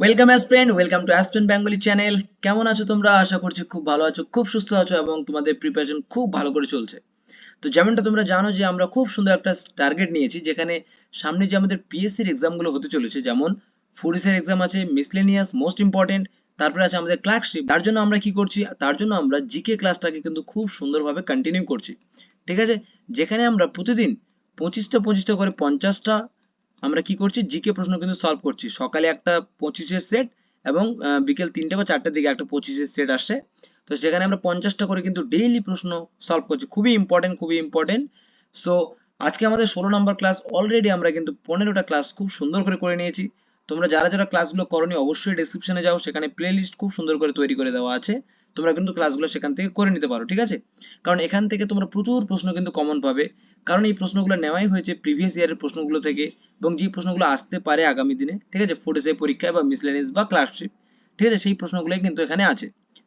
Welcome aspirant welcome to aspirant Bengali channel কেমন আছো তোমরা? আশা করছি খুব ভালো আছো, খুব সুস্থ আছো এবং তোমাদের প্রিপারেশন খুব ভালো করে চলছে। তো যেমনটা তোমরা জানো যে আমরা খুব সুন্দর একটা টার্গেট নিয়েছি, যেখানে সামনে যে আমাদের পিএসসির এক্সামগুলো হতে চলেছে, যেমন ফুডিসের এক্সাম আছে মিসলেনিয়াস মোস্ট ইম্পর্টেন্ট তারপরে আছে আমাদের ক্লার্কশিপ তার জন্য আমরা কি করছি? তার জন্য আমরা জিকে ক্লাসটাকে কিন্তু খুব সুন্দরভাবে কন্টিনিউ করছি। ঠিক আছে? যেখানে আমরা প্রতিদিন পঁচিশটা পঁচিশটা করে পঞ্চাশটা আমরা কি করছি? জিকে প্রশ্ন কিন্তু সলভ করছি। সকালে একটা পঁচিশের সেট এবং বিকেল তিনটে বা চারটের দিকে একটা পঁচিশের সেট আসছে তো সেখানে আমরা পঞ্চাশটা করে কিন্তু ডেইলি প্রশ্ন সলভ করছি। খুবই ইম্পর্টেন্ট খুবই ইম্পর্টেন্ট সো আজকে আমাদের ষোলো নম্বর ক্লাস অলরেডি আমরা কিন্তু পনেরোটা ক্লাস খুব সুন্দর করে করে নিয়েছি। তোমরা যারা যারা ক্লাসগুলো করনি, অবশ্যই ডেসক্রিপশনে যাও। সেখানে প্লে লিস্ট খুব সুন্দর করে তৈরি করে দেওয়া আছে। তোমরা কিন্তু ক্লাসগুলো সেখান থেকে করে নিতে পারো, ঠিক আছে? কারণ এখান থেকে তোমরা প্রচুর প্রশ্ন কিন্তু কমন পাবে। কারণ এই প্রশ্নগুলো নেওয়াই হয়েছে প্রিভিয়াস ইয়ারের প্রশ্নগুলো থেকে এবং যে প্রশ্নগুলো আসতে পারে আগামী দিনে, ঠিক আছে? ফুড এসআই পরীক্ষায় বা মিসলেনিয়াস বা ক্লার্কশিপ ঠিক আছে? সেই প্রশ্নগুলোই কিন্তু এখানে আছে,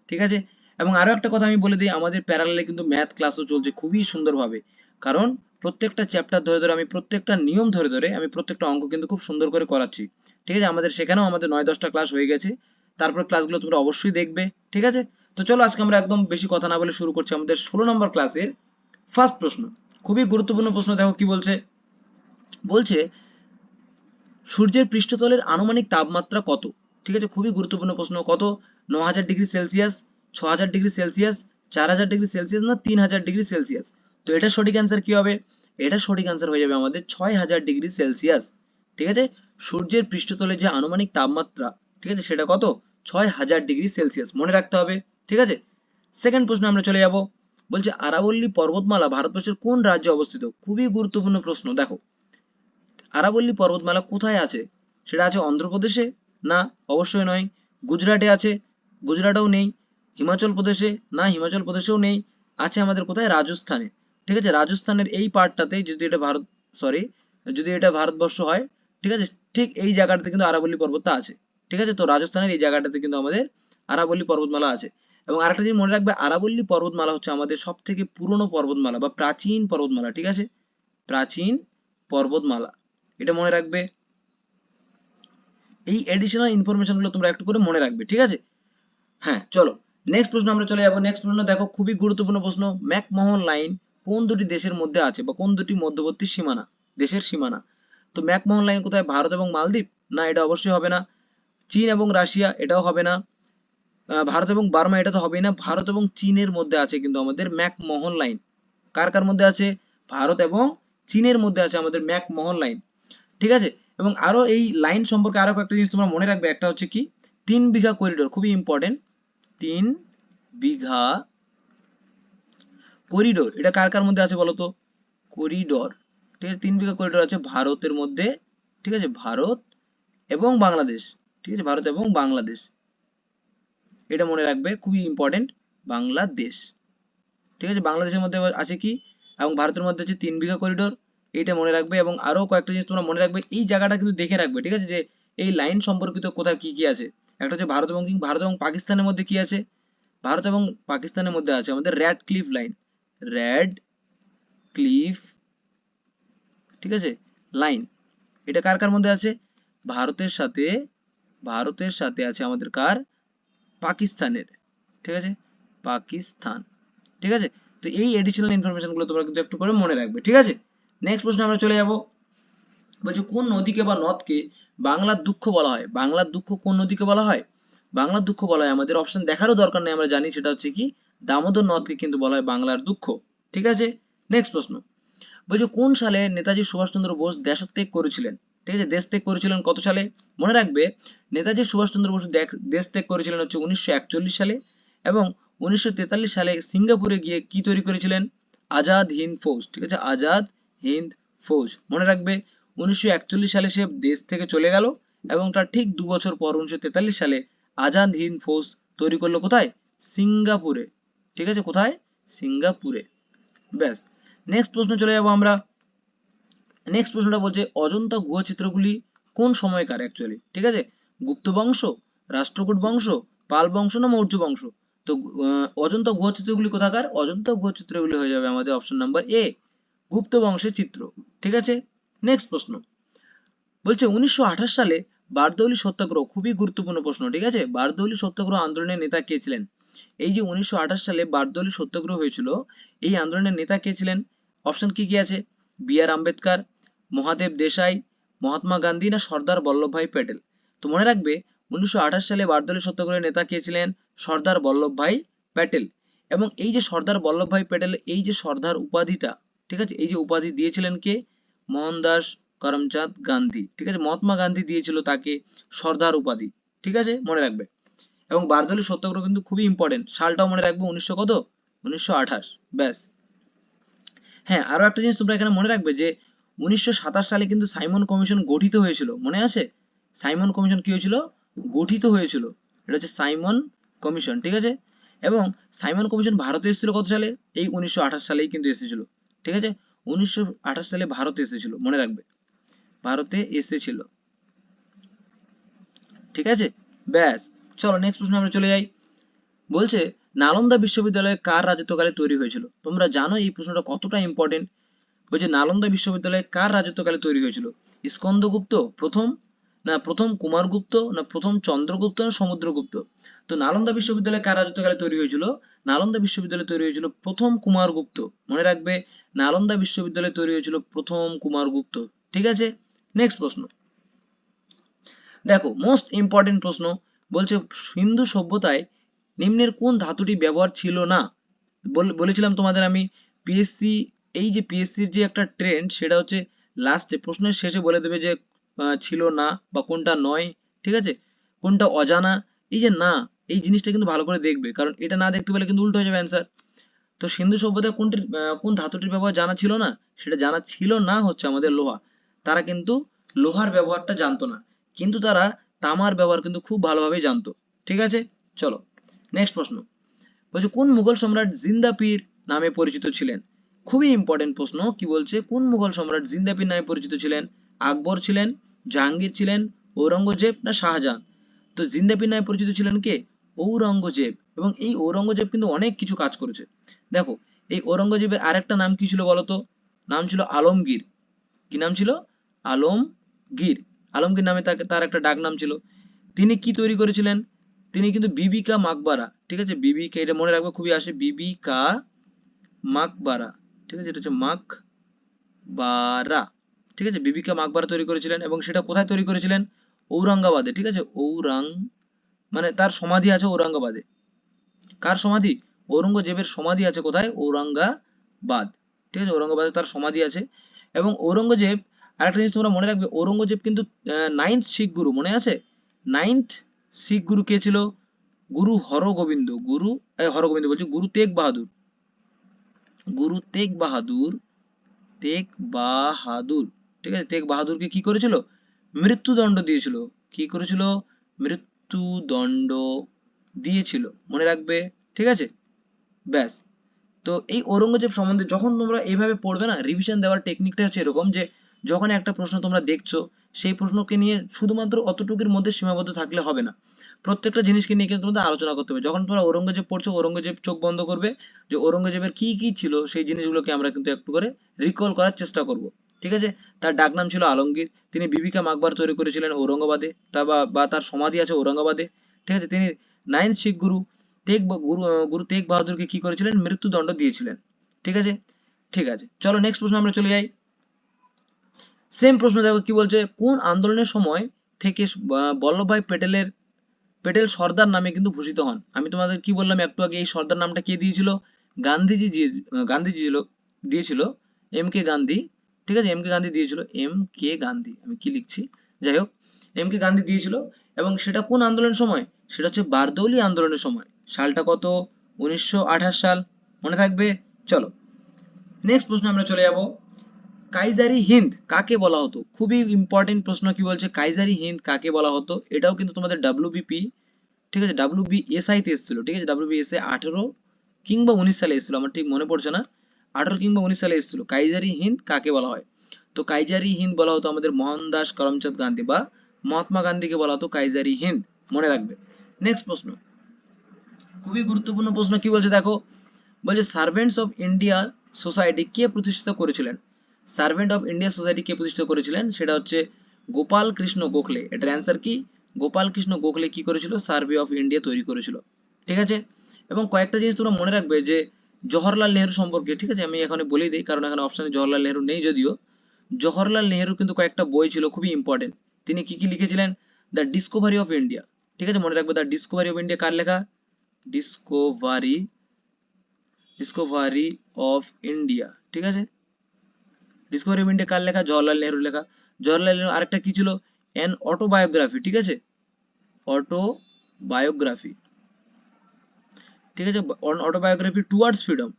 ঠিক আছে? এবং আরও একটা কথা আমি বলে দিই, আমাদের প্যারালালে কিন্তু ম্যাথ ক্লাসও চলছে খুবই সুন্দরভাবে। কারণ প্রত্যেকটা চ্যাপ্টার ধরে ধরে আমি প্রত্যেকটা নিয়ম ধরে ধরে আমি প্রত্যেকটা অঙ্ক কিন্তু খুব সুন্দর করে করাচ্ছি, ঠিক আছে? আমাদের সেখানেও আমাদের নয় দশটা ক্লাস হয়ে গেছে। তারপর ক্লাসগুলো তোমরা অবশ্যই দেখবে, ঠিক আছে? তো চলো আজকে আমরা একদম বেশি কথা না বলে শুরু করছি আমাদের ষোলো নম্বর ক্লাসের ফার্স্ট প্রশ্ন। খুবই গুরুত্বপূর্ণ প্রশ্ন, দেখো কি বলছে? বলছে, সূর্যের পৃষ্ঠতলের আনুমানিক তাপমাত্রা কত? ঠিক আছে, খুবই গুরুত্বপূর্ণ প্রশ্ন। কত? ন হাজার ডিগ্রি সেলসিয়াস ছ হাজার ডিগ্রি সেলসিয়াস চার হাজার ডিগ্রি সেলসিয়াস না তিন হাজার ডিগ্রি সেলসিয়াস? তো এটা সঠিক অ্যান্সার কি হবে? এটা সঠিক অ্যান্সার হয়ে যাবে আমাদের ছয় হাজার ডিগ্রি সেলসিয়াস। ঠিক আছে? সূর্যের পৃষ্ঠতলে যে আনুমানিক তাপমাত্রা, ঠিক আছে, সেটা কত? ছয় হাজার ডিগ্রি সেলসিয়াস। মনে রাখতে হবে। ঠিক আছে? সেকেন্ড প্রশ্ন আমরা চলে যাব। বলছে, আরাবল্লী পর্বতমালা ভারতবর্ষের কোন রাজ্যে অবস্থিত? খুবই গুরুত্বপূর্ণ প্রশ্ন, দেখো। আরাবল্লী পর্বতমালা কোথায় আছে? সেটা আছে অন্ধ্রপ্রদেশে? না, অবশ্যই নয়। গুজরাটে আছে? গুজরাটেও নেই। হিমাচল প্রদেশে? না, হিমাচল প্রদেশেও নেই। আছে আমাদের কোথায়? রাজস্থানে। ঠিক আছে? রাজস্থানের এই পার্টটাতে যদি এটা ভারত সরি যদি এটা ভারতবর্ষ হয়, ঠিক আছে? ঠিক এই জায়গাটাতে কিন্তু আরাবল্লী পর্বতটা আছে। ঠিক আছে? তো রাজস্থানের এই জায়গাটাতে কিন্তু আমাদের আরাবল্লী পর্বতমালা আছে। এবং আরেকটা জিনিস মনে রাখবে, আরাবল্লী পর্বতমালা হচ্ছে আমাদের সব থেকে পুরনো পর্বতমালা বা প্রাচীন পর্বতমালা, ঠিক আছে? প্রাচীন পর্বতমালা। এটা মনে রাখবে। এই এডিশনাল ইনফরমেশনগুলো তোমরা একটু করে মনে রাখবে, ঠিক আছে? হ্যাঁ চলো। নেক্সট প্রশ্ন আমরা চলে যাব। নেক্সট প্রশ্ন দেখো, খুবই গুরুত্বপূর্ণ প্রশ্ন। ম্যাকমোহন লাইন কোন দুটি দেশের মধ্যে আছে বা কোন দুটি মধ্যবর্তী সীমানা, দেশের সীমানা? তো ম্যাকমোহন লাইন কোথায়? ভারত এবং মালদ্বীপ? না, এটা অবশ্যই হবে না। চীন এবং রাশিয়া, এটাও হবে না। ভারত এবং বার্মা, এটা তো হবেই না। ভারত এবং চীনের মধ্যে আছে কিন্তু আমাদের ম্যাকমোহন লাইন। কার কার মধ্যে আছে? ভারত এবং চীনের মধ্যে আছে আমাদের ম্যাকমোহন লাইন। ঠিক আছে? এবং আরও এই লাইন সম্পর্কে আরও কয়েকটা জিনিস তোমরা মনে রাখবে। একটা হচ্ছে কি? তিন বিঘা করিডোর খুবই ইম্পর্টেন্ট তিন বিঘা করিডোর এটা কার কার মধ্যে আছে বলতো? করিডোর ঠিক আছে? তিন বিঘা করিডোর আছে ভারতের মধ্যে। ঠিক আছে? ভারত এবং বাংলাদেশ। ঠিক আছে? ভারত এবং বাংলাদেশ। এটা মনে রাখবে খুবই ইম্পর্টেন্ট বাংলাদেশ। ঠিক আছে? বাংলাদেশের মধ্যে আছে কি? এবং ভারতের মধ্যে আছে তিন বিঘা করিডোর এইটা মনে রাখবে এবং আরও কয়েকটা জিনিস তোমরা মনে রাখবে, এই জায়গাটা কিন্তু দেখে রাখবে, ঠিক আছে? যে এই লাইন সম্পর্কিত কোথায় কি কি আছে? একটা হচ্ছে ভারত এবং ভারত এবং পাকিস্তানের মধ্যে কি আছে? ভারত এবং পাকিস্তানের মধ্যে আছে আমাদের Radcliffe line Radcliffe ঠিক আছে? লাইন এটা কার কার মধ্যে আছে? ভারতের সাথে ভারতের সাথে আছে আমাদের কার? পাকিস্তানের, ঠিক আছে? পাকিস্তান, ঠিক আছে? তো এই এডিশনাল ইনফরমেশনগুলো তোমরা কিন্তু একটু করে মনে রাখবে, ঠিক আছে? নেক্সট প্রশ্ন আমরা চলে যাব। বলছে, কোন নদীকে বা নদকে বাংলার দুঃখ বলা হয়? বাংলার দুঃখ কোন নদীকে বলা হয়? বাংলার দুঃখ বলা হয় আমাদের অপশন দেখারও দরকার নেই, আমরা জানি সেটা হচ্ছে কি, দামোদর নদকে কিন্তু বলা হয় বাংলার দুঃখ, ঠিক আছে? নেক্সট প্রশ্ন। বলছে, কোন সালে নেতাজি সুভাষচন্দ্র বোস দেশত্যাগ করেছিলেন? ঠিক আছে, দেশ ত্যাগ করেছিলেন কত সালে? মনে রাখবে, নেতাজি সুভাষচন্দ্র বসু দেশ ত্যাগ করেছিলেন হচ্ছে উনিশশো একচল্লিশ সালে এবং উনিশশো তেতাল্লিশ সালে সিঙ্গাপুরে গিয়ে কি তৈরি করেছিলেন? আজাদ হিন্দ ফৌজ, ঠিক আছে, আজাদ হিন্দ ফৌজ। মনে রাখবে, উনিশশো একচল্লিশ সালে সে দেশ থেকে চলে গেল এবং তার ঠিক দু বছর পর উনিশশো তেতাল্লিশ সালে আজাদ হিন্দ ফৌজ তৈরি করল কোথায়? সিঙ্গাপুরে। ঠিক আছে, কোথায়? সিঙ্গাপুরে। ব্যাস নেক্সট প্রশ্ন চলে যাব আমরা। নেক্সট প্রশ্নটা বলছে, অজন্তা গুহা চিত্রগুলি কোন সময়কার অ্যাকচুয়ালি ঠিক আছে? গুপ্ত বংশ, রাষ্ট্রকূট বংশ, পাল বংশ না মৌর্য বংশ? তো অজন্তা গুহা চিত্রগুলি কোথাকার? অজন্তা গুহা চিত্রগুলি হয়ে যাবে আমাদের অপশন নাম্বার এ গুপ্ত বংশের চিত্র। ঠিক আছে? নেক্সট প্রশ্ন। বলছে, উনিশশো আঠাশ সালে বারদৌলি সত্যাগ্রহ খুবই গুরুত্বপূর্ণ প্রশ্ন, ঠিক আছে? বারদৌলি সত্যাগ্রহ আন্দোলনের নেতা কে ছিলেন? এই যে উনিশশো আঠাশ সালে বারদৌলি সত্যাগ্রহ হয়েছিল, এই আন্দোলনের নেতা কে ছিলেন? অপশন কি কি আছে? বি আর আম্বেদকর মহাদেব দেশাই, মহাত্মা গান্ধী না সর্দার বল্লভভাই প্যাটেল? তো মনে রাখবে, উনিশশো আঠাশ সালে বারদৌলি সত্যাগ্রহের নেতা কে ছিলেন? সর্দার বল্লভভাই প্যাটেল। এবং এই যে সর্দার বল্লভভাই প্যাটেল, এই যে সর্দার উপাধিটা, ঠিক আছে? এই যে উপাধি দিয়েছিলেন কে? মোহনদাস করমচাঁদ গান্ধী। ঠিক আছে? মহাত্মা গান্ধী দিয়েছিল তাকে সর্দার উপাধি। ঠিক আছে? মনে রাখবে। এবং বারদৌলি সত্যগ্রহ কিন্তু খুবই ইম্পর্টেন্ট সালটাও মনে রাখবে উনিশশো কত? উনিশশো আঠাশ। ব্যাস। হ্যাঁ আরও একটা জিনিস তোমরা এখানে মনে রাখবে যে উনিশশো সাতাশ সালে কিন্তু সাইমন কমিশন গঠিত হয়েছিল। মনে আছে? সাইমন কমিশন কি হয়েছিল? গঠিত হয়েছিল। এটা হচ্ছে সাইমন কমিশন, ঠিক আছে? এবং সাইমন কমিশন ভারতে এসেছিল কত সালে? এই উনিশশো সালেই কিন্তু এসেছিল, ঠিক আছে? উনিশশো সালে ভারতে এসেছিল, মনে রাখবে। ভারতে এসেছিল। ঠিক আছে? ব্যাস, চলো নেক্সট প্রশ্ন আমরা চলে যাই। বলছে, নালন্দা বিশ্ববিদ্যালয়ে কার রাজত্বকালে তৈরি হয়েছিল? তোমরা জানো এই প্রশ্নটা কতটা ইম্পর্টেন্ট বলছে নালন্দা বিশ্ববিদ্যালয় কার রাজত্বকালে তৈরি হয়েছিল? স্কন্দগুপ্ত প্রথম না প্রথম কুমারগুপ্ত না প্রথম চন্দ্রগুপ্ত না সমুদ্রগুপ্ত? তো নালন্দা বিশ্ববিদ্যালয় কার রাজত্বকালে তৈরি হয়েছিল? নালন্দা বিশ্ববিদ্যালয় তৈরি হয়েছিল প্রথম কুমারগুপ্ত। মনে রাখবে, নালন্দা বিশ্ববিদ্যালয় তৈরি হয়েছিল প্রথম কুমারগুপ্ত। ঠিক আছে? নেক্সট প্রশ্ন। দেখো মোস্ট ইম্পর্টেন্ট প্রশ্ন বলছে সিন্ধু সভ্যতায় নিম্নের কোন ধাতুটি ব্যবহার ছিল না? বলেছিলাম তোমাদের আমি পিএসসি এই যে পিএসসির যে একটা ট্রেন্ড সেটা হচ্ছে লাস্টে প্রশ্নের শেষে বলে দেবে যে ছিল না বা কোনটা নয়, ঠিক আছে? কোনটা অজানা? এই যে না, এই জিনিসটা কিন্তু ভালো করে দেখবে। কারণ এটা না দেখতে পেলে কিন্তু উল্টো হয়ে যাবে অ্যান্সার তো সিন্ধু সভ্যতায় কোনটির কোন ধাতুটির ব্যবহার জানা ছিল না? সেটা জানা ছিল না হচ্ছে আমাদের লোহা। তারা কিন্তু লোহার ব্যবহারটা জানতো না। কিন্তু তারা তামার ব্যবহার কিন্তু খুব ভালোভাবে জানতো। ঠিক আছে? চলো নেক্সট প্রশ্ন। বলছে, কোন মুঘল সম্রাট জিন্দা পীর নামে পরিচিত ছিলেন? খুবই ইম্পর্টেন্ট প্রশ্ন, কি বলছে? কোন মুঘল সম্রাট জিন্দা নামে পরিচিত ছিলেন? আকবর ছিলেন, জাহাঙ্গীর ছিলেন, ঔরঙ্গজেব না শাহজাহান? তো জিন্দা নামে পরিচিত ছিলেন কে? ঔরঙ্গজেব। এবং এই ঔরঙ্গজেব কিন্তু অনেক কিছু কাজ করেছে। দেখো, এই ঔরঙ্গজেবের আরেকটা নাম কি ছিল বলতো? নাম ছিল আলমগীর। কি নাম ছিল? আলমগীর। আলমগীর নামে তাকে, তার একটা ডাক নাম ছিল। তিনি কি তৈরি করেছিলেন? তিনি কিন্তু বিবিকা মাকবারা, ঠিক আছে? বিবিকা, এটা মনে রাখবে, খুবই আসে, বিবিকা মাকবারা। ঠিক আছে? এটা হচ্ছে মাকবারা ঠিক আছে? বিবিকা মাকবারা তৈরি করেছিলেন এবং সেটা কোথায় তৈরি করেছিলেন? ঔরঙ্গাবাদে। ঠিক আছে? ঔরং মানে তার সমাধি আছে ঔরঙ্গাবাদে। কার সমাধি? ঔরঙ্গজেবের সমাধি আছে কোথায়? ঔরঙ্গাবাদ। ঠিক আছে? ঔরঙ্গাবাদে তার সমাধি আছে। এবং ঔরঙ্গজেব আরেকটা জিনিস তোমরা মনে রাখবে, ঔরঙ্গজেব কিন্তু নাইন্থ শিখ গুরু, মনে আছে? নাইন্থ শিখ গুরু কে ছিল? গুরু হরগোবিন্দ। গুরু হরগোবিন্দ বলছি, গুরু তেগ বাহাদুর। গুরু তেগ বাহাদুর তেগ বাহাদুর, ঠিক আছে? তেগ বাহাদুরকে কি করেছিল? মৃত্যুদণ্ড দিয়েছিল। কি করেছিল? মৃত্যুদণ্ড দিয়েছিল। মনে রাখবে, ঠিক আছে? ব্যাস। তো এই ঔরঙ্গজেব সম্বন্ধে যখন তোমরা এইভাবে পড়বে না রিভিশন দেওয়ার টেকনিকটা হচ্ছে এরকম যে যখন একটা প্রশ্ন তোমরা দেখছ, সেই প্রশ্নকে নিয়ে শুধুমাত্র অতটুকুর মধ্যে সীমাবদ্ধ থাকলে হবে না। প্রত্যেকটা জিনিসকে নিয়ে কিন্তু তোমাদের আলোচনা করতে হবে। যখন তোমরা ঔরঙ্গজেব পড়ছো, ঔরঙ্গজেব চোখ বন্ধ করবে যে ঔরঙ্গজেবের কি কি ছিল সেই জিনিসগুলোকে আমরা কিন্তু একটু করে রিকল করার চেষ্টা করব। ঠিক আছে? তার ডাকনাম ছিল আলমগীর। তিনি বিবিকা মাকবার তৈরি করেছিলেন ঔরঙ্গাবাদে। তা বা তার সমাধি আছে ঔরঙ্গাবাদে। ঠিক আছে? তিনি নাইন শিখ গুরু তেগ গুরু গুরু তেগ বাহাদুরকে কি করেছিলেন? মৃত্যুদণ্ড দিয়েছিলেন। ঠিক আছে? ঠিক আছে। চলো নেক্সট প্রশ্ন আমরা চলে যাই। সেম প্রশ্ন দেখো, কি বলছে? কোন আন্দোলনের সময় থেকে বল্লভভাই প্যাটেলের প্যাটেল সর্দার নামে কিন্তু ভূষিত হন। আমি তোমাদের কি বললাম, একটু আগে এই সর্দার নামটা কে দিয়েছিল? গান্ধীজি গান্ধীজি দিয়েছিল এম কে গান্ধী। ঠিক আছে? এম কে গান্ধী দিয়েছিল, এম কে গান্ধী, আমি কি লিখছি? যাই হোক, এম কে গান্ধী দিয়েছিল এবং সেটা কোন আন্দোলনের সময়? সেটা হচ্ছে বারদৌলি আন্দোলনের সময়। সালটা কত? উনিশশো আঠাশ সাল। মনে থাকবে? চলো। নেক্সট প্রশ্ন আমরা চলে যাব। কাইজারি হিন্দ কাকে বলা হতো? খুবই ইম্পর্টেন্ট প্রশ্ন কি বলছে? কাইজারি হিন্দ কাকে বলা হতো? এটাও কিন্তু তোমাদের ডাব্লিউবিপি ঠিক আছে? ডাব্লিউবিএসআই তে এসেছিল, ঠিক আছে? ডাব্লিউবিএসআই আঠেরো কিংবা উনিশ সালে এসেছিল, আমার ঠিক মনে পড়ছে না। আঠারো কিংবা উনিশ সালে এসেছিল। কাইজারি হিন্দ কাকে বলা হয়? তো কাইজারি হিন্দ বলা হতো আমাদের মোহনদাস করমচাঁদ গান্ধী বা মহাত্মা গান্ধীকে বলা হতো কাইজারি হিন্দ। মনে রাখবে। নেক্সট প্রশ্ন। খুবই গুরুত্বপূর্ণ প্রশ্ন কি বলছে? দেখো, বলছে সার্ভেন্টস অফ ইন্ডিয়া সোসাইটি কে প্রতিষ্ঠিত করেছিলেন? সার্ভেন্ট অফ ইন্ডিয়া সোসাইটি কে প্রতিষ্ঠিত করেছিলেন, সেটা হচ্ছে গোপাল কৃষ্ণ গোখলে। এটার অ্যান্সার কি? গোপাল কৃষ্ণ গোখলে কি করেছিল? সার্ভে অফ ইন্ডিয়া তৈরি করেছিল। ঠিক আছে? এবং কয়েকটা জিনিস তোমরা মনে রাখবে যে জওহরলাল নেহরু সম্পর্কে, ঠিক আছে? আমি এখানে বলেই দিই, কারণ এখানে অপশনে জওহরলাল নেহরু নেই যদিও। জওহরলাল নেহরু কিন্তু কয়েকটা বই ছিল, খুবই ইম্পর্টেন্ট তিনি কি কি লিখেছিলেন? দ্য ডিসকভারি অফ ইন্ডিয়া ঠিক আছে? মনে রাখবে দ্য ডিসকভারি অফ ইন্ডিয়া কার লেখা? ডিসকভারি ডিসকভারি অফ ইন্ডিয়া ঠিক আছে? ডিসকভারি ইন্ডিয়া কার লেখা? জওহরলাল নেহরুর লেখা। জওহরলাল নেহরু আরেকটা কি ছিল? অ্যান অটোবায়োগ্রাফি ঠিক আছে? অটোবায়োগ্রাফি ঠিক আছে? On autobiography towards freedom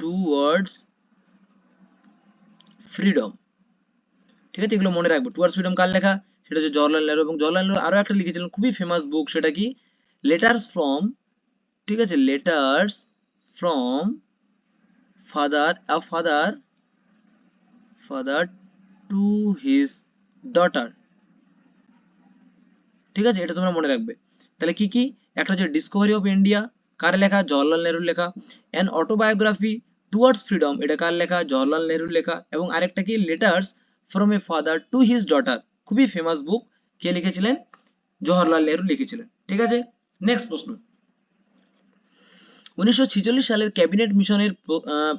towards freedom ঠিক আছে? এগুলো মনে রাখব। টুয়ার্ডস ফ্রিডম কার লেখা? সেটা হচ্ছে জওহরলাল নেহরু এবং জওহরলাল নেহরু আরও একটা লিখেছিলেন, খুবই ফেমাস বুক সেটা কি? লেটার্স ফ্রম ঠিক আছে? Letters from father a father father to his daughter ঠিক আছে? এটা তোমরা মনে রাখবে। তাহলে কি কি? একটা হচ্ছে ডিসকভারি অফ ইন্ডিয়া কার লেখা? জওহরলাল নেহরুর লেখা। অ্যান অটোবায়োগ্রাফি টুয়ার্ডস ফ্রিডম এটা কার লেখা? জওহরলাল নেহরুর লেখা। এবং আরেকটা কি? Letters from a father to his daughter খুবই ফেমাস বুক কে লিখেছিলেন? জওহরলাল নেহরু লিখেছিলেন। ঠিক আছে? নেক্সট প্রশ্ন। উনিশশো ছেচল্লিশ সালের ক্যাবিনেট মিশনের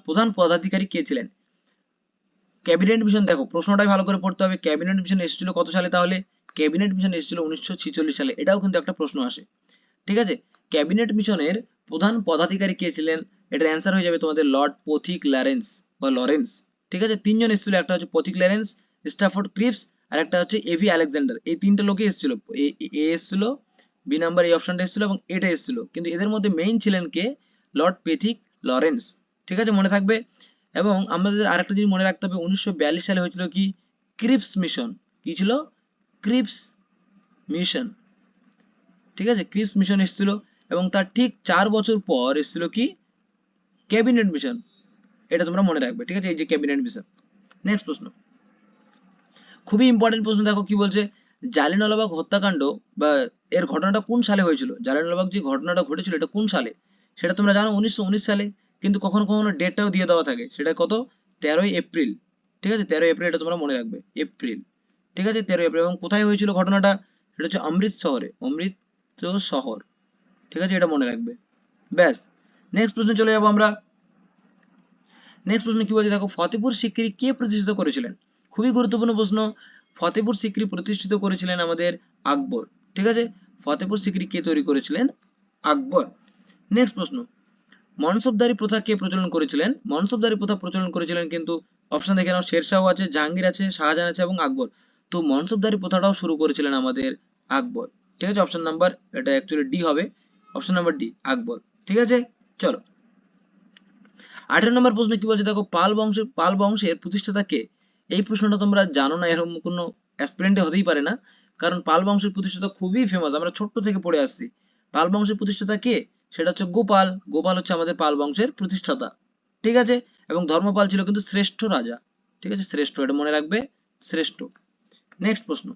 প্রধান পদাধিকারী কে ছিলেন? ক্যাবিনেট মিশন দেখো, প্রশ্নটাই ভালো করে পড়তে হবে। ক্যাবিনেট মিশন এসেছিল কত সালে তাহলে? ক্যাবিনেট মিশন এসেছিল উনিশশো সালে। এটাও কিন্তু একটা প্রশ্ন আসে। ঠিক আছে? ক্যাবিনেট মিশনের প্রধান পদাধিকারী কে ছিলেন? এটার অ্যান্সার হয়ে যাবে তোমাদের লর্ড পথিক ল্যারেন্স বা লরেন্স। ঠিক আছে? তিনজন এসেছিল, একটা হচ্ছে পথিক ল্যারেন্স, স্টাফোর্ড ক্রিপস, আর একটা হচ্ছে এভি আলেকজান্ডার। এই তিনটা লোকে এসেছিল। এ এসেছিল বি নাম্বার এই অপশনটা এসেছিল এবং এটা এসেছিল। কিন্তু এদের মধ্যে মেইন ছিলেন কে? লর্ড পেথিক লরেন্স ঠিক আছে? মনে থাকবে? এবং আমাদের আরেকটা জিনিস মনে রাখতে হবে, উনিশশো বিয়াল্লিশ সালে হয়েছিল কি? Cripps mission. কি ছিল? Cripps mission. ঠিক আছে? ক্রিপস মিশন এসেছিল এবং তার ঠিক চার বছর পর এসেছিল কি? Cabinet mission. এটা তোমরা মনে রাখবে। ঠিক আছে? এই যে ক্যাবিনেট মিশন। নেক্সট প্রশ্ন। খুবই ইম্পর্টেন্ট প্রশ্ন, দেখো কি বলছে? জালিয়ানওয়ালাবাগ হত্যাকাণ্ড বা এর ঘটনাটা কোন সালে হয়েছিল? জালিয়ানওয়ালাবাগ যে ঘটনাটা ঘটেছিল, এটা কোন সালে? সেটা তোমরা জানো, উনিশশো উনিশ সালে। কিন্তু কখনো কখনো ডেটটাও দিয়ে দেওয়া থাকে। সেটা কত? তেরোই এপ্রিল। ঠিক আছে? তেরোই এপ্রিল এটা তোমরা মনে রাখবে। এপ্রিল। ঠিক আছে? তেরোই এপ্রিল। এবং কোথায় হয়েছিল ঘটনাটা? সেটা হচ্ছে অমৃত শহরে। অমৃত শহর। ঠিক আছে? এটা মনে রাখবে। ব্যাস। নেক্সট প্রশ্নে চলে যাব আমরা। নেক্সট প্রশ্ন কি বলছে? দেখো, ফতেপুর সিক্রি কে প্রতিষ্ঠিত করেছিলেন? খুবই গুরুত্বপূর্ণ প্রশ্ন। ফতেপুর সিক্রি প্রতিষ্ঠিত করেছিলেন আমাদের আকবর। ঠিক আছে? ফতেপুর সিক্রি কে তৈরি করেছিলেন? আকবর। নেক্সট প্রশ্ন। মনসবদারি প্রথা কে প্রচলন করেছিলেন? মনসবদারি প্রথা প্রচলন করেছিলেন কিন্তু অপশন দেখে নাও, শেরশাহ আছে, জাহাঙ্গীর আছে, শাহজাহান আছে এবং আকবর। তো মনসবদারি প্রথাটাও শুরু করেছিলেন আমাদের আকবর। ঠিক আছে? অপশন নাম্বার এটা অ্যাকচুয়ালি ডি হবে। Option number D Akbar. ঠিক আছে? চলো। আঠারো নম্বর প্রশ্ন কি বলছে? দেখো, পাল বংশের পাল বংশের প্রতিষ্ঠাতা কে? এই প্রশ্নটা তোমরা জানো না, এরকম কোনো অ্যাসপিরেন্টে হতেই পারে না। কারণ পাল বংশের প্রতিষ্ঠাতা খুবই ফেমাস আমরা ছোট্ট থেকে পড়ে আসছি। পাল বংশের প্রতিষ্ঠাতা কে? সেটা হচ্ছে গোপাল। গোপাল হচ্ছে আমাদের পাল বংশের প্রতিষ্ঠাতা। ঠিক আছে? এবং ধর্মপাল ছিল কিন্তু শ্রেষ্ঠ রাজা। ঠিক আছে? শ্রেষ্ঠ, এটা মনে রাখবে। শ্রেষ্ঠ। নেক্সট প্রশ্ন।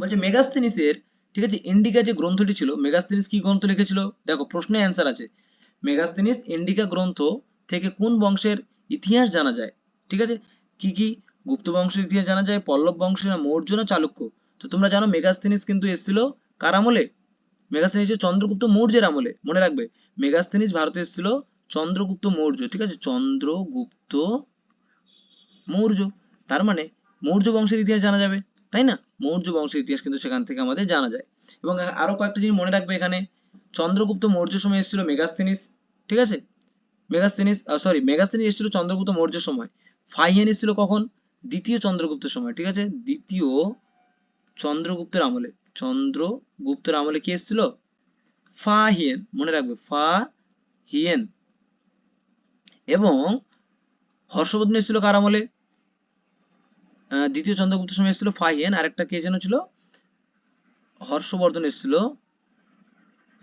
বলছে মেগাস্তিনিসের ঠিক আছে, ইন্ডিকা যে গ্রন্থটি ছিল মেগাস্তিনিস কি গ্রন্থ লিখেছিল? দেখো, প্রশ্নে অ্যান্সার আছে। মেগাস্তিনিস ইন্ডিকা গ্রন্থ থেকে কোন বংশের ইতিহাস জানা যায়? ঠিক আছে? কি কি গুপ্ত বংশের ইতিহাস জানা যায়? পল্লব বংশের মৌর্য না চালুক্য? তো তোমরা জানো মেগাস্তিনিস কিন্তু এসেছিল কার আমলে? মেগাস্তিনিস চন্দ্রগুপ্ত মৌর্যের আমলে, মনে রাখবে মেগাস্তিনিস ভারতে এসেছিল চন্দ্রগুপ্ত মৌর্য, ঠিক আছে? চন্দ্রগুপ্ত মৌর্য। তার মানে মৌর্য বংশের ইতিহাস জানা যাবে, তাই না? মৌর্য বংশের ইতিহাস কিন্তু সেখান থেকে আমাদের জানা যায়। এবং আরও কয়েকটা জিনিস মনে রাখবে এখানে। চন্দ্রগুপ্ত মৌর্য সময় এসেছিল মেগাস্তিনিস ঠিক আছে? মেগাস্তিনিস সরি মেগাস্তিনিস এসেছিল চন্দ্রগুপ্ত মৌর্যের সময়। ফাইহেন এসেছিল কখন? দ্বিতীয় চন্দ্রগুপ্তের সময়, ঠিক আছে? দ্বিতীয় চন্দ্রগুপ্তের আমলে। চন্দ্রগুপ্তের আমলে কি এসেছিল? ফাহিয়েন মনে রাখবে, ফা হিয়েন। এবং হর্ষবর্ধন এসেছিল কার আমলে? দ্বিতীয় চন্দ্রগুপ্ত সময় এসেছিল ফাহিয়েন আরেকটা কে যেন ছিল? হর্ষবর্ধন এসেছিল।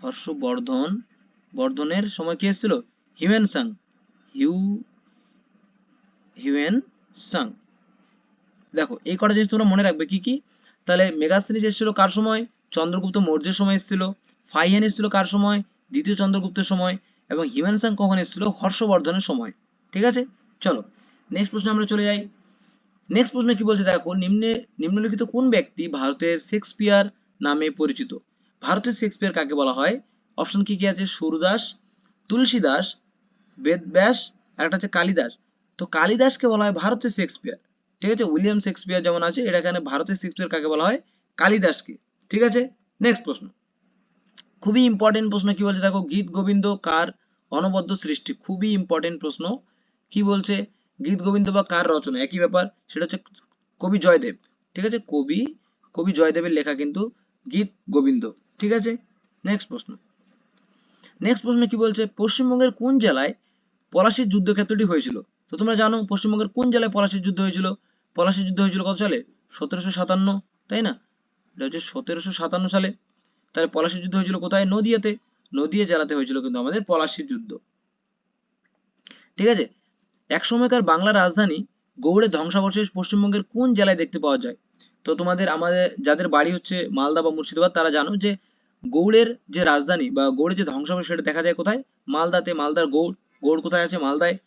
হর্ষবর্ধন, বর্ধনের সময় কি এসেছিল? Hiuen Tsang. Hugh, Hiuen Tsang. দেখো, এই কটা জিনিস তোমরা মনে রাখবে কি কি? তাহলে মেগাস্তিনিস এসেছিল কার সময়? চন্দ্রগুপ্ত মৌর্যের সময় এসেছিল। ফাইহেন এসেছিল কার সময়? দ্বিতীয় চন্দ্রগুপ্তের সময়। এবং হিউয়েন সাং কখন এসেছিল? হর্ষবর্ধনের সময়। ঠিক আছে? চলো নেক্সট প্রশ্ন আমরা চলে যাই। নেক্সট প্রশ্ন কি বলছে? দেখো, নিম্নে, নিম্নলিখিত কোন ব্যক্তি ভারতের শেক্সপিয়ার নামে পরিচিত? ভারতের শেক্সপিয়ার কাকে বলা হয়? অপশন কি কি আছে? সুরদাস, তুলসীদাস, বেদব্যাস, আর একটা হচ্ছে কালিদাস। তো কালিদাসকে বলা হয় ভারতের শেক্সপিয়ার। ঠিক আছে? উইলিয়াম শেক্সপিয়ার যেমন আছে এটা এখানে ভারতের শেক্সপিয়ার কাকে বলা হয়? কালিদাসকে। ঠিক আছে? নেক্সট প্রশ্ন। খুবই ইম্পর্টেন্ট প্রশ্ন কি বলছে? দেখো, গীত গোবিন্দ কার অনবদ্য সৃষ্টি? খুবই ইম্পর্টেন্ট প্রশ্ন। কি বলছে? গীত গোবিন্দ বা কার রচনা? একই ব্যাপার। সেটা হচ্ছে কবি জয়দেব। ঠিক আছে? কবি কবি জয়দেবের লেখা কিন্তু গীত গোবিন্দ। ঠিক আছে? নেক্সট প্রশ্ন। নেক্সট প্রশ্ন কি বলছে? পশ্চিমবঙ্গের কোন জেলায় পলাশির যুদ্ধক্ষেত্রটি হয়েছিল? তো তোমরা জানো পশ্চিমবঙ্গের কোন জেলায় পলাশির যুদ্ধ হয়েছিল? পলাশির যুদ্ধ হয়েছিল কত সালে? সতেরোশো সাতান্ন, তাই না? এটা হচ্ছে সতেরোশো সাতান্ন সালে। তাহলে পলাশির যুদ্ধ হয়েছিল কোথায়? নদিয়াতে। নদিয়া জেলাতে হয়েছিল কিন্তু আমাদের পলাশির যুদ্ধ। ঠিক আছে? এক সময়কার বাংলার রাজধানী গৌড়ের ধ্বংসাবশেষ পশ্চিমবঙ্গের কোন জেলায় দেখতে পাওয়া যায়? তো তোমাদের আমাদের, যাদের বাড়ি হচ্ছে মালদা বা মুর্শিদাবাদ, তারা জানো যে গৌড়ের যে রাজধানী বা গৌড়ের যে ধ্বংসাবশেষ সেটা দেখা যায় কোথায়? মালদাতে। মালদার গৌড় গৌড় কোথায় আছে? মালদায়।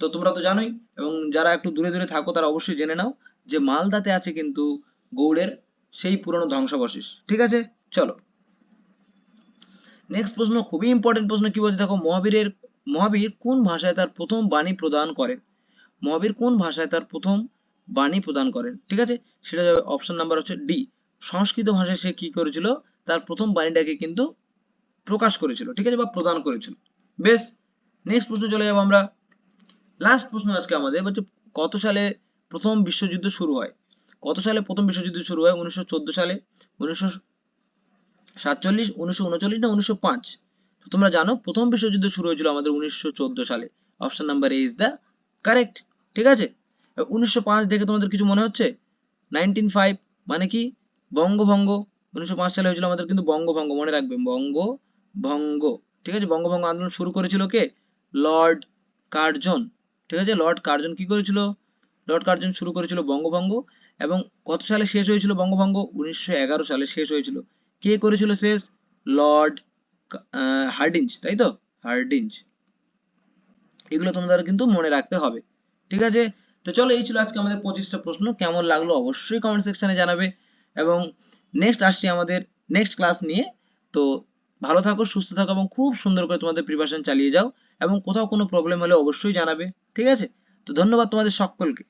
তো তোমরা তো জানোই, এবং যারা একটু দূরে দূরে থাকো তারা অবশ্যই জেনে নাও যে মালদাতে আছে কিন্তু গৌড়ের সেই পুরনো ধ্বংসাবশেষ। ঠিক আছে? চলো। নেক্সট প্রশ্ন, খুবই ইম্পর্টেন্ট প্রশ্ন কি বলছে দেখো, মহাবীরের, মহাবীর কোন ভাষায় তার প্রথম বাণী প্রদান করেন? মহাবীর কোন ভাষায় তার প্রথম বাণী প্রদান করেন? ঠিক আছে? সেটা যাবে অপশন নাম্বার হচ্ছে ডি সংস্কৃত ভাষায় সে কি করেছিল? তার প্রথম বাণীটাকে কিন্তু প্রকাশ করেছিল, ঠিক আছে? বা প্রদান করেছিল। বেশ নেক্সট প্রশ্ন চলে যাব আমরা। লাস্ট প্রশ্ন আজকে আমাদের হচ্ছে কত সালে প্রথম বিশ্বযুদ্ধ শুরু হয়? কত সালে প্রথম বিশ্বযুদ্ধ শুরু হয়? উনিশশো চোদ্দ সালে, উনিশশো সাতচল্লিশ, উনিশশো উনচল্লিশ না উনিশশো পাঁচ? তোমরা জানো, প্রথম বিশ্বযুদ্ধ শুরু হয়েছিল আমাদের উনিশশো চোদ্দ সালে। Option number A is the correct ঠিক আছে? উনিশশো পাঁচ দেখে তোমাদের কিছু মনে হচ্ছে? নাইনটিন ফাইভ মানে কি? বঙ্গভঙ্গ। উনিশশো পাঁচ সালে হয়েছিল আমাদের কিন্তু বঙ্গভঙ্গ, মনে রাখবে। বঙ্গভঙ্গ, ঠিক আছে? বঙ্গভঙ্গ আন্দোলন শুরু করেছিল কে? লর্ড কার্জন ঠিক আছে? লর্ড কার্জন কি করেছিল? লর্ড কার্জন শুরু করেছিল বঙ্গভঙ্গ এবং কত সালে শেষ হয়েছিল বঙ্গভঙ্গ? উনিশশো এগারো সালে শেষ হয়েছিল। কে করেছিল শেষ? লর্ড হার্ডিঞ্জ, তাই তো? হার্ডিঞ্জ। এগুলো তোমাদের কিন্তু মনে রাখতে হবে। ঠিক আছে? তো চলো, এই ছিল আজকে আমাদের পঁচিশটা প্রশ্ন। কেমন লাগল অবশ্যই কমেন্ট সেকশনে জানাবে। এবং নেক্সট আসছি আমাদের নেক্সট ক্লাস নিয়ে। তো ভালো থাকো, সুস্থ থাকো এবং খুব সুন্দর করে তোমাদের প্রিপারেশন চালিয়ে যাও। এবং কোথাও কোনো প্রবলেম হলে অবশ্যই জানাবে। ঠিক আছে? তো ধন্যবাদ তোমাদের সকলকে।